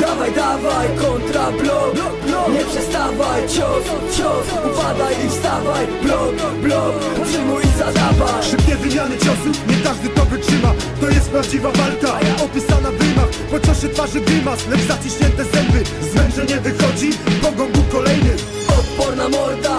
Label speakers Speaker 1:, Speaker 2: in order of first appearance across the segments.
Speaker 1: Dawaj, dawaj, kontra blok, Nie przestawaj, cios, cios. Upadaj i wstawaj, blok, blok. Przyjmuj i zadawaj.
Speaker 2: Szybkie wymiany ciosów, nie każdy to wytrzyma. To jest prawdziwa walka, opisana w rymach. Po ciosie twarzy grymas, lecz zaciśnięte zęby. Zmęczenie wychodzi, pogą był kolejny.
Speaker 1: Odporna morda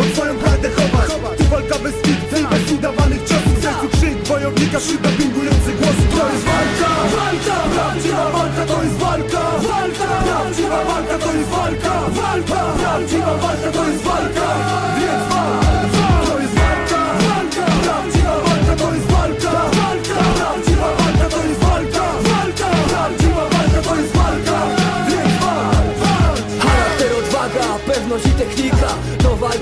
Speaker 2: bo swoją prawdę chować. Tu walka bez fikcji, bez udawanych ciosów. W sercu krzyk wojownika wśród dopingujących głosów To jest walka, walka, prawdziwa walka to jest walka. Walka, prawdziwa walka to jest walka. Walka, prawdziwa walka to jest walka. Więc walka, to jest walka. Walka, walka to jest walka. Walka, walka to jest walka. Walka, walka to jest walka. Walka.
Speaker 1: Pewność i technika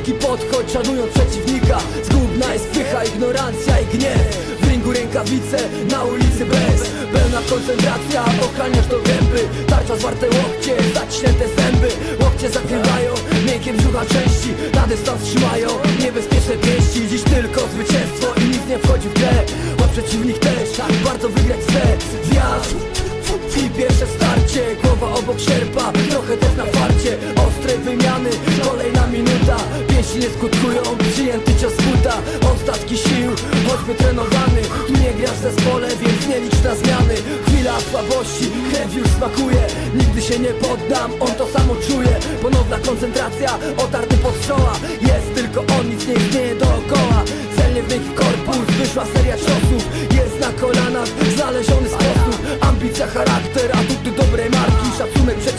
Speaker 1: Walki podchodź, szanując przeciwnika. Zgubna jest pycha, ignorancja i gniew. W ringu rękawice, na ulicy bez. Pełna koncentracja, ochraniasz do gęby. Tarcza zwarte łokcie, zaciśnięte zęby. Łokcie zakrywają, miękkie brzucha części. Na dystans trzymają, niebezpieczne pięści. Dziś tylko zwycięstwo i nic nie wchodzi w grę. Bo przeciwnik też, warto wygrać chce Zjazd i pierwsze starcie, głowa obok sierpa pięści nie skutkują Przyjęty cios buta, ostatki sił Choćby trenowany, nie grasz w zespole Więc nie licz na zmiany. Chwila słabości, krew już smakuje. Nigdy się nie poddam, on to samo czuje. Ponowna koncentracja, otarty pod strzała Jest tylko on, nic nie istnieje dookoła. Celnie w miękki korpus, wyszła seria ciosów. Jest na kolanach, znaleziony sposób. Ambicja, charakter, atuty dobrej marki Szacunek przeciwnikom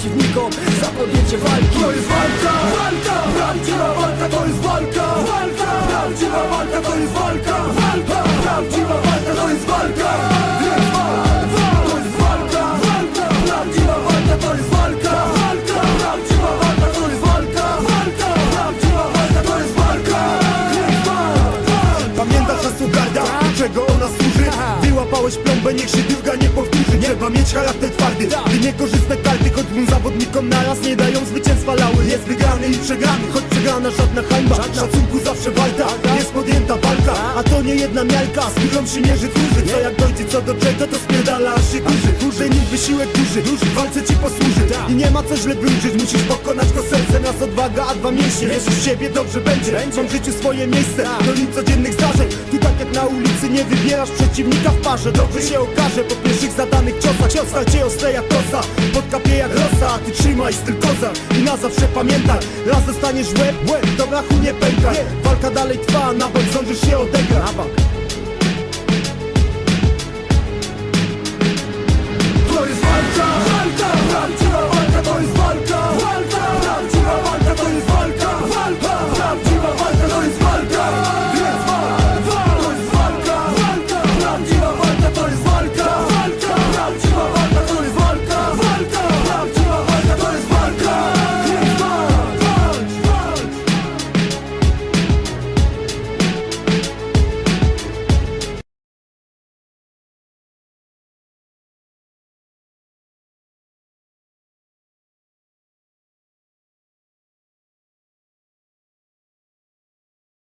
Speaker 2: plombę, niech się druga nie powtórzy. Trzeba mieć charakter twardy, gdy niekorzystne karty Choć dwóm zawodnikom naraz nie dają zwycięstwa. Lały Jest wygrany i przegrany, choć przegrana żadna hańba. Szacunku zawsze walta, jest podjęta walka A to nie jedna miarka, z którą się mierzy duży Co jak dojdzie co do czego, to spierdala aż się kurzy. Kurzy nim wysiłek duży, w walce ci posłuży. I nie ma co źle wróżyć, musisz pokonać go serce odwaga, a dwa mięśnie, wierzysz w siebie, dobrze będzie. Mam w życiu swoje miejsce, do nim codziennych zdarzeń. Tu tak jak na ulicy, nie wybierasz przeciwnika w parze. Dobrze się okaże po pierwszych zadanych ciosach. Cios cię ostre jak kosa, podkapie jak rosa A ty trzymaj styl kozak i na zawsze pamiętaj. Raz dostaniesz łeb, łeb, do brachu nie pękaj. Walka dalej trwa, na bank się odegrać